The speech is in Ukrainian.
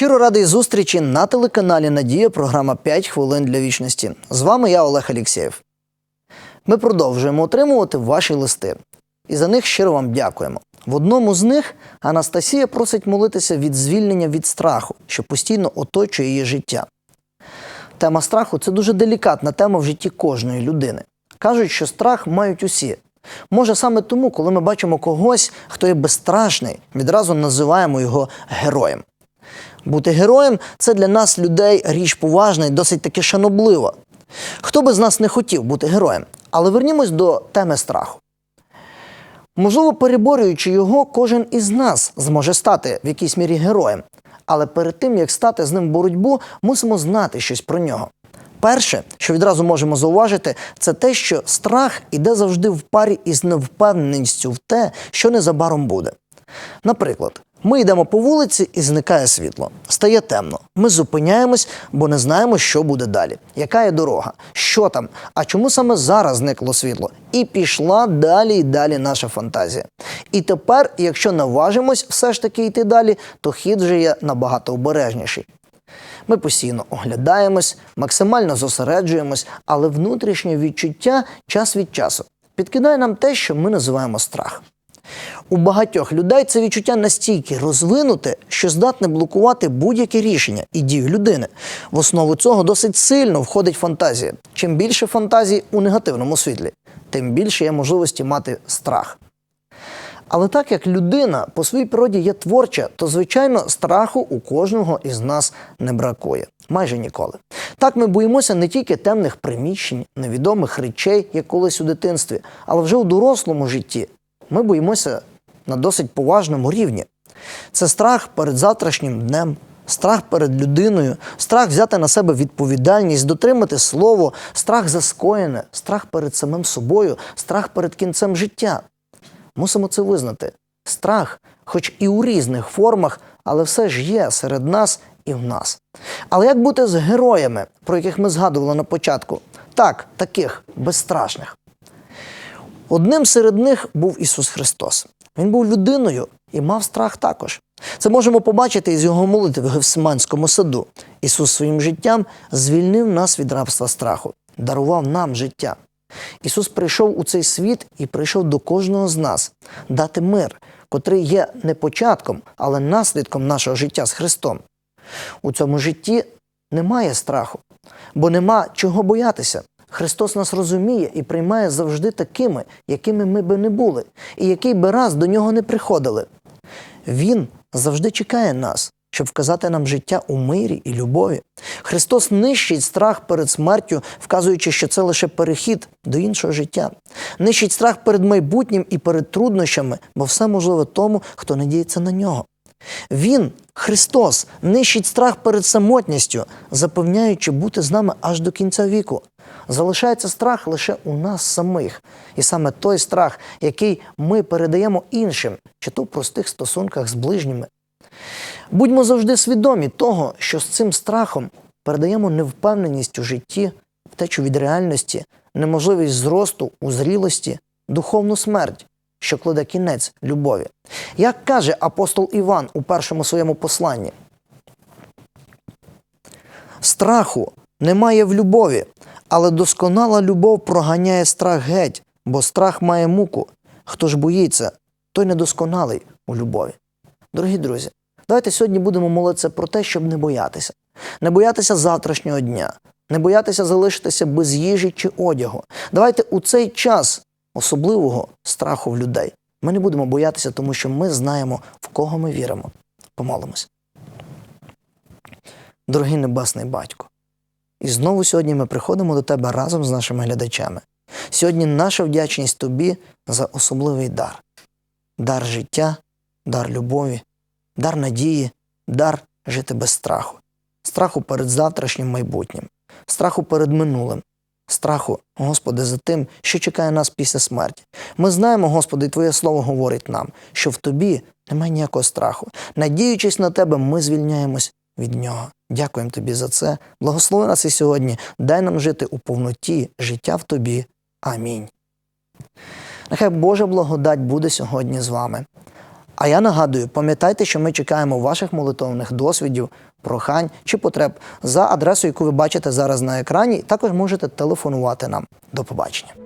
Щиро радий зустрічі на телеканалі Надія. Програма «5 хвилин для вічності. З вами я, Олег Алєксєєв. Ми продовжуємо отримувати ваші листи. І за них щиро вам дякуємо. В одному з них Анастасія просить молитися від звільнення від страху, що постійно оточує її життя. Тема страху це дуже делікатна тема в житті кожної людини. Кажуть, що страх мають усі. Може, саме тому, коли ми бачимо когось, хто є безстрашний, відразу називаємо його героєм. Бути героєм це для нас, людей, річ поважна і досить таки шаноблива. Хто би з нас не хотів бути героєм? Але вернімось до теми страху. Можливо, переборюючи його, кожен із нас зможе стати в якійсь мірі героєм. Але перед тим, як стати з ним боротьбу, мусимо знати щось про нього. Перше, що відразу можемо зауважити, це те, що страх іде завжди в парі із невпевненістю в те, що незабаром буде. Наприклад, ми йдемо по вулиці і зникає світло. Стає темно. Ми зупиняємось, бо не знаємо, що буде далі. Яка є дорога? Що там? А чому саме зараз зникло світло? І пішла далі і далі наша фантазія. І тепер, якщо наважимось все ж таки йти далі, то хід вже є набагато обережніший. Ми постійно оглядаємось, максимально зосереджуємось, але внутрішнє відчуття час від часу підкидає нам те, що ми називаємо страх. У багатьох людей це відчуття настільки розвинуте, що здатне блокувати будь-яке рішення і дію людини. В основу цього досить сильно входить фантазія. Чим більше фантазій у негативному світлі, тим більше є можливості мати страх. Але так як людина по своїй природі є творча, то звичайно страху у кожного із нас не бракує. Майже ніколи. Так ми боїмося не тільки темних приміщень, невідомих речей, як колись у дитинстві, але вже у дорослому житті. Ми боїмося на досить поважному рівні. Це страх перед завтрашнім днем, страх перед людиною, страх взяти на себе відповідальність, дотримати слово, страх за скоєне, страх перед самим собою, страх перед кінцем життя. Мусимо це визнати. Страх, хоч і у різних формах, але все ж є серед нас і в нас. Але як бути з героями, про яких ми згадували на початку? Так, таких безстрашних. Одним серед них був Ісус Христос. Він був людиною і мав страх також. Це можемо побачити із його молитви в Гефсиманському саду. Ісус своїм життям звільнив нас від рабства страху, дарував нам життя. Ісус прийшов у цей світ і прийшов до кожного з нас дати мир, котрий є не початком, але наслідком нашого життя з Христом. У цьому житті немає страху, бо нема чого боятися. Христос нас розуміє і приймає завжди такими, якими ми би не були, і який би раз до нього не приходили. Він завжди чекає нас, щоб вказати нам життя у мирі і любові. Христос нищить страх перед смертю, вказуючи, що це лише перехід до іншого життя. Нищить страх перед майбутнім і перед труднощами, бо все можливе тому, хто надіється на нього. Він, Христос, нищить страх перед самотністю, запевняючи бути з нами аж до кінця віку. Залишається страх лише у нас самих, і саме той страх, який ми передаємо іншим, чи то в простих стосунках з ближніми. Будьмо завжди свідомі того, що з цим страхом передаємо невпевненість у житті, втечу від реальності, неможливість зросту у зрілості, духовну смерть, що кладе кінець любові. Як каже апостол Іван у першому своєму посланні, страху немає в любові, але досконала любов проганяє страх геть, бо страх має муку. Хто ж боїться, той недосконалий у любові. Дорогі друзі, давайте сьогодні будемо молитися про те, щоб не боятися. Не боятися завтрашнього дня, не боятися залишитися без їжі чи одягу. Давайте у цей час особливого страху в людей. Ми не будемо боятися, тому що ми знаємо, в кого ми віримо. Помолимось. Дорогий Небесний Батько, і знову сьогодні ми приходимо до Тебе разом з нашими глядачами. Сьогодні наша вдячність Тобі за особливий дар: дар життя, дар любові, дар надії, дар жити без страху, страху перед завтрашнім майбутнім, страху перед минулим, страху, Господи, за тим, що чекає нас після смерті. Ми знаємо, Господи, і Твоє Слово говорить нам, що в Тобі немає ніякого страху. Надіючись на Тебе, ми звільняємось від нього. Дякуємо Тобі за це. Благослови нас і сьогодні. Дай нам жити у повноті життя в Тобі. Амінь. Нехай Божа благодать буде сьогодні з вами. А я нагадую, пам'ятайте, що ми чекаємо ваших молитовних досвідів, прохань чи потреб за адресою, яку ви бачите зараз на екрані. Також можете телефонувати нам. До побачення.